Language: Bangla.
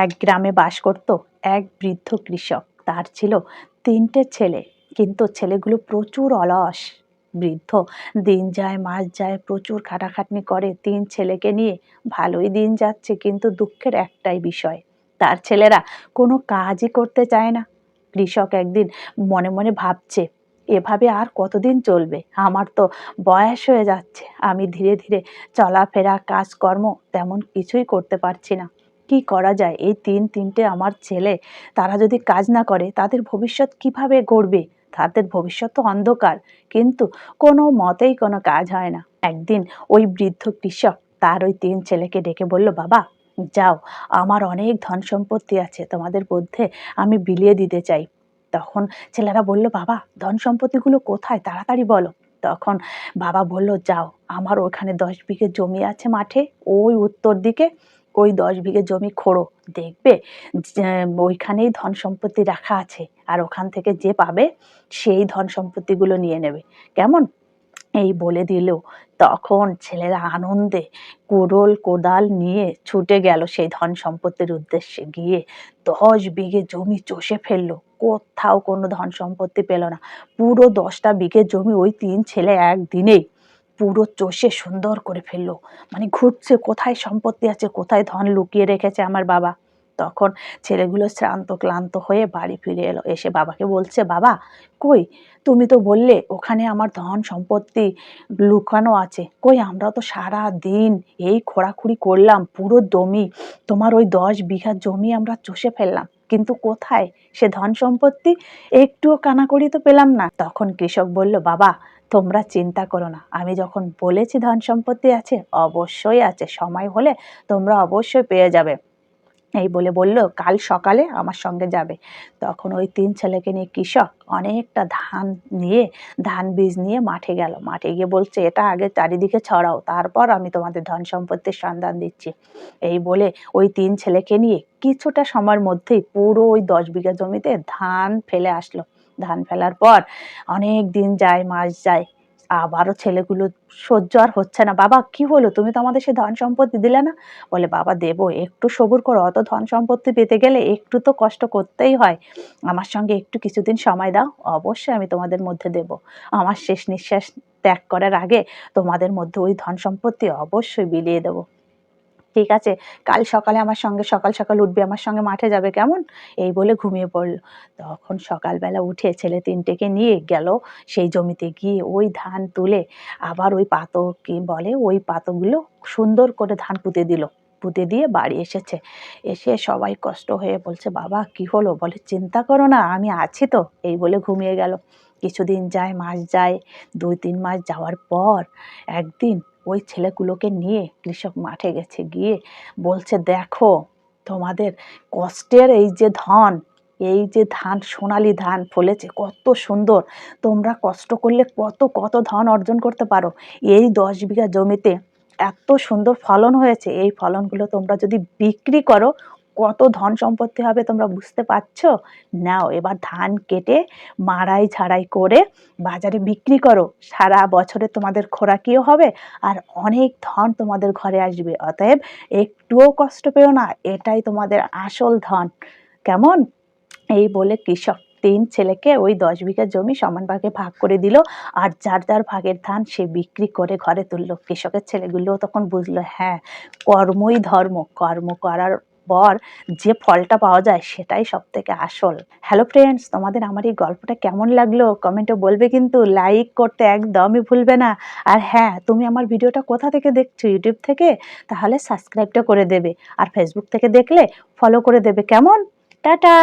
এক গ্রামে বাস করত এক বৃদ্ধ কৃষক। তার ছিল তিনটে ছেলে, কিন্তু ছেলেগুলো প্রচুর অলস। বৃদ্ধ দিন যায়, মাস যায়, প্রচুর খাটাখাটনি করে। তিন ছেলেকে নিয়ে ভালোই দিন যাচ্ছে, কিন্তু দুঃখের একটাই বিষয়, তার ছেলেরা কোনো কাজই করতে চায় না। কৃষক একদিন মনে মনে ভাবছে, এভাবে আর কতদিন চলবে? আমার তো বয়স হয়ে যাচ্ছে। আমি ধীরে ধীরে চলাফেরা, কাজকর্ম তেমন কিছুই করতে পারছি না। কি করা যায়? এই তিন, তিনটে আমার ছেলে, তারা যদি কাজ না করে, তাদের ভবিষ্যৎ কীভাবে গড়বে? তাদের ভবিষ্যৎ তো অন্ধকার, কিন্তু কোনো মতেই কোনো কাজ হয় না। একদিন ওই বৃদ্ধ কৃষক তার ওই তিন ছেলেকে ডেকে বলল, বাবা, যাও, আমার অনেক ধন সম্পত্তি আছে, তোমাদের মধ্যে আমি বিলিয়ে দিতে চাই। তখন ছেলেরা বলল, বাবা, ধন সম্পত্তিগুলো কোথায়? তাড়াতাড়ি বলো। তখন বাবা বলল, যাও, আমার ওখানে দশ বিঘে জমি আছে মাঠে, ওই উত্তর দিকে ওই দশ বিঘে জমি খোঁড়ো। দেখবে ওইখানেই ধন সম্পত্তি রাখা আছে আর ওখান থেকে যে পাবে, সেই ধন সম্পত্তিগুলো নিয়ে নেবে। কেমন? এই বলে দিল। তখন ছেলেরা আনন্দে কোড়ল কোদাল নিয়ে ছুটে গেল সেই ধন সম্পত্তির উদ্দেশ্যে। গিয়ে দশ বিঘে জমি চষে ফেলল। কোথাও কোনো ধন সম্পত্তি পেল না। পুরো দশটা বিঘে জমি ওই তিন ছেলে একদিনেই পুরো চষে সুন্দর করে ফেলল। মানে ঘুরছে, কোথায় সম্পত্তি আছে, কোথায় ধন লুকিয়ে রেখেছে আমার বাবা। তখন ছেলেগুলো শ্রান্ত ক্লান্ত হয়ে বাড়ি ফিরে এলো। এসে বাবাকে বলছে, বাবা, কই? তুমি তো বললে ওখানে আমার ধন সম্পত্তি লুকানো আছে। কই, আমরা তো সারা দিন এই খোঁড়াখুড়ি করলাম, পুরো জমি তোমার ওই দশ বিঘা জমি আমরা চষে ফেললাম। কিন্তু কোথায়? সে ধন সম্পত্তি একটুও কানাকড়ি তো পেলাম না। তখন কৃষক বলল, বাবা, তোমরা চিন্তা করো না। আমি যখন বলেছি ধন সম্পত্তি আছে, অবশ্যই আছে। সময় হলে তোমরা অবশ্যই পেয়ে যাবে। এই বলে বলল, কাল সকালে আমার সঙ্গে যাবে। তখন ওই তিন ছেলেকে নিয়ে কৃষক অনেকটা ধান নিয়ে, ধান বীজ নিয়ে মাঠে গেল। মাঠে গিয়ে বলছে, এটা আগে চারিদিকে ছড়াও, তারপর আমি তোমাদের ধন সম্পত্তির সন্ধান দিচ্ছি। এই বলে ওই তিন ছেলেকে নিয়ে কিছুটা সময়ের মধ্যেই পুরো ওই দশ বিঘা জমিতে ধান ফেলে আসলো। ধান ফেলার পর অনেক দিন যায়, মাস যায় আবারও ছেলেগুলো সহ্য আর হচ্ছে না। বাবা, কি হলো? তুমি তো আমাদের সে ধন সম্পত্তি দিলে না? বলে, বাবা, দেব, একটু সবুর করো। অত ধন সম্পত্তি পেতে গেলে একটু তো কষ্ট করতেই হয়। আমার সঙ্গে একটু কিছুদিন সময় দাও। অবশ্যই আমি তোমাদের মধ্যে দেব। আমার শেষ নিঃশ্বাস ত্যাগ করার আগে তোমাদের মধ্যে ওই ধন সম্পত্তি অবশ্যই বিলিয়ে দেবো। ঠিক আছে, কাল সকালে আমার সঙ্গে, সকাল সকাল উঠবে, আমার সঙ্গে মাঠে যাবে কেমন? এই বলে ঘুমিয়ে পড়ল। তখন সকালবেলা উঠে ছেলে তিনটেকে নিয়ে গেল সেই জমিতে গিয়ে ওই ধান তুলে আবার ওই পাতো কি বলে, ওই পাতোগুলো সুন্দর করে ধান পুঁতে দিল। পুঁতে দিয়ে বাড়ি এসেছে। এসে সবাই কষ্ট হয়ে বলছে, বাবা, কি হলো? বলে, চিন্তা করো না, আমি আছি তো। এই বলে ঘুমিয়ে গেল। কিছুদিন যায়, মাস যায়, দুই, তিন মাস যাওয়ার পর একদিন ওই ছেলেগুলোকে নিয়ে কৃষক মাঠে গেছে, গিয়ে বলছে, দেখো তোমাদের কষ্টের এই যে ধন, এই যে ধান, সোনালি ধান ফলেছে, কত সুন্দর। তোমরা কষ্ট করলে কত কত ধন অর্জন করতে পারো। এই দশ বিঘা জমিতে এত সুন্দর ফলন হয়েছে, এই ফলনগুলো তোমরা যদি বিক্রি করো কত ধন সম্পত্তি হবে তোমরা বুঝতে পারছ? নাও, এবার ধান কেটে মাড়াই ছাড়াই করে বাজারে বিক্রি করো। সারা বছরে তোমাদের খোরাকিও হবে আর অনেক ধন তোমাদের ঘরে আসবে। অতএব একটুও কষ্ট পেও না, এটাই তোমাদের আসল ধন। কেমন? এই বলে কৃষক তিন ছেলেকে ওই দশ বিঘা জমি সমান ভাগে ভাগ করে দিল আর যার যার ভাগের ধান সে বিক্রি করে ঘরে তুললো। কৃষকের ছেলেগুলোও তখন বুঝলো হ্যাঁ কর্মই ধর্ম, কর্ম করার পর যে ফলটা পাওয়া যায় সেটাই সব থেকে আসল। হ্যালো ফ্রেন্ডস তোমাদের আমার এই গল্পটা কেমন লাগল? কমেন্টে বলবে কিন্তু লাইক করতে একদমই ভুলবে না। আর হ্যাঁ তুমি আমার ভিডিওটা কোথা থেকে দেখছ? ইউটিউব থেকে? তাহলে সাবস্ক্রাইবটা করে দেবে। আর ফেসবুক থেকে দেখলে ফলো করে দেবে। কেমন? টাটা!